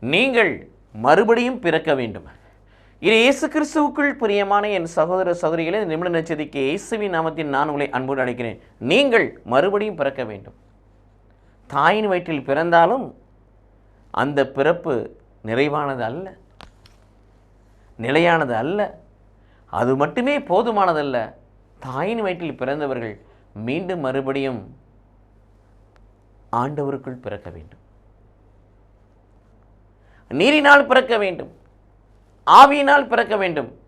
நீங்கள் மறுபடியும் பிறக்க வேண்டும். இது இயேசு கிறிஸ்துவுக்குள் பிரியமான என் சகோதர சகோதரிகளே நிமிட நச்சதிக்கு இயேசுவின் நாமத்தில் நான் உங்களை அன்போடு அழைக்கிறேன். நீங்கள் மறுபடியும் பிறக்க வேண்டும். தாயின் வயிற்றில் பிறந்தாலும் அந்த பிறப்பு நிறைவானது அல்ல. நிலையானது அல்ல. அது மட்டுமே போதுமானதல்ல. தாயின் வயிற்றில் பிறந்தவர்கள் மீண்டும் மறுபடியும் ஆண்டவருக்குள் பிறக்க வேண்டும். நீரினால் பிறக்க வேண்டும். ஆவியினால் பிறக்க வேண்டும்.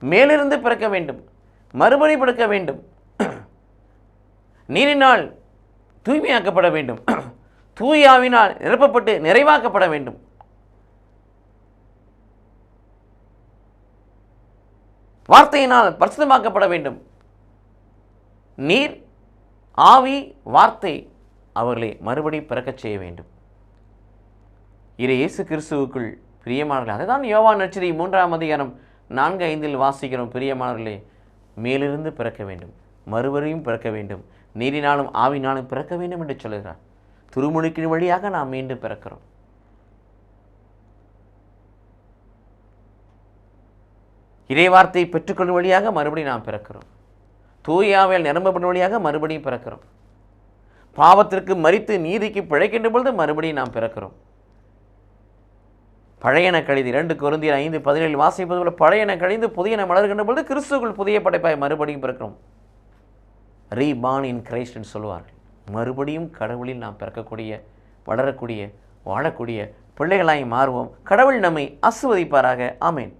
மேலிருந்து பிறக்க வேண்டும். மறுபடி பிறக்க வேண்டும். நீரினால் தூய்மையாக்கப்பட வேண்டும். தூயாவினால் நிரப்பப்பட்டு நிறைவாக்கப்பட வேண்டும். வார்த்தையினால் பரிசுத்தமாக்கப்பட வேண்டும். நீர் ஆவி வார்த்தை அவர்களை மறுபடி பிறக்கச் செய்ய வேண்டும். இறை இயேசு கிறிஸ்துவுக்குள் பிரியமானவர்களே அதுதான் யோவான் நச்சரி மூன்றாம் அதிகாரம் நான்கு ஐந்தில் வாசிக்கிறோம். பிரியமானவர்களே மேலிருந்து பிறக்க வேண்டும் மறுபடியும் பிறக்க வேண்டும் நீரினாலும் ஆவினாலும் பிறக்க வேண்டும் என்று சொல்கிறார் துருமுழுக்கின் வழியாக நாம் மீண்டும் பிறக்கிறோம். இறைவார்த்தை பெற்றுக்கொள்ளும் வழியாக மறுபடியும் நாம் பிறக்கிறோம். தூயாவில் நிரம்பப்படும் வழியாக மறுபடியும் பிறக்கிறோம். பாவத்திற்கு மறித்து நீதிக்கு பிழைக்கின்ற பொழுது மறுபடியும் நாம் பிறக்கிறோம். பழையன கழிந்து இரண்டு குருந்தியர் ஐந்து பதினேழு வாசிப்பது போல பழையன கழிந்து புதியன மலர்கின்ற பொழுது கிறிஸ்துக்குள் புதிய படைப்பாய் மறுபடியும் பிறக்கிறோம். ரீபான் இன் கிரைஸ்ட்னு சொல்லுவார்கள். மறுபடியும் கடவுளில் நாம் பிறக்கக்கூடிய வளரக்கூடிய வாழக்கூடிய பிள்ளைகளாய் மாறுவோம். கடவுள் நம்மை ஆசுவதிப்பாராக ஆமேன்.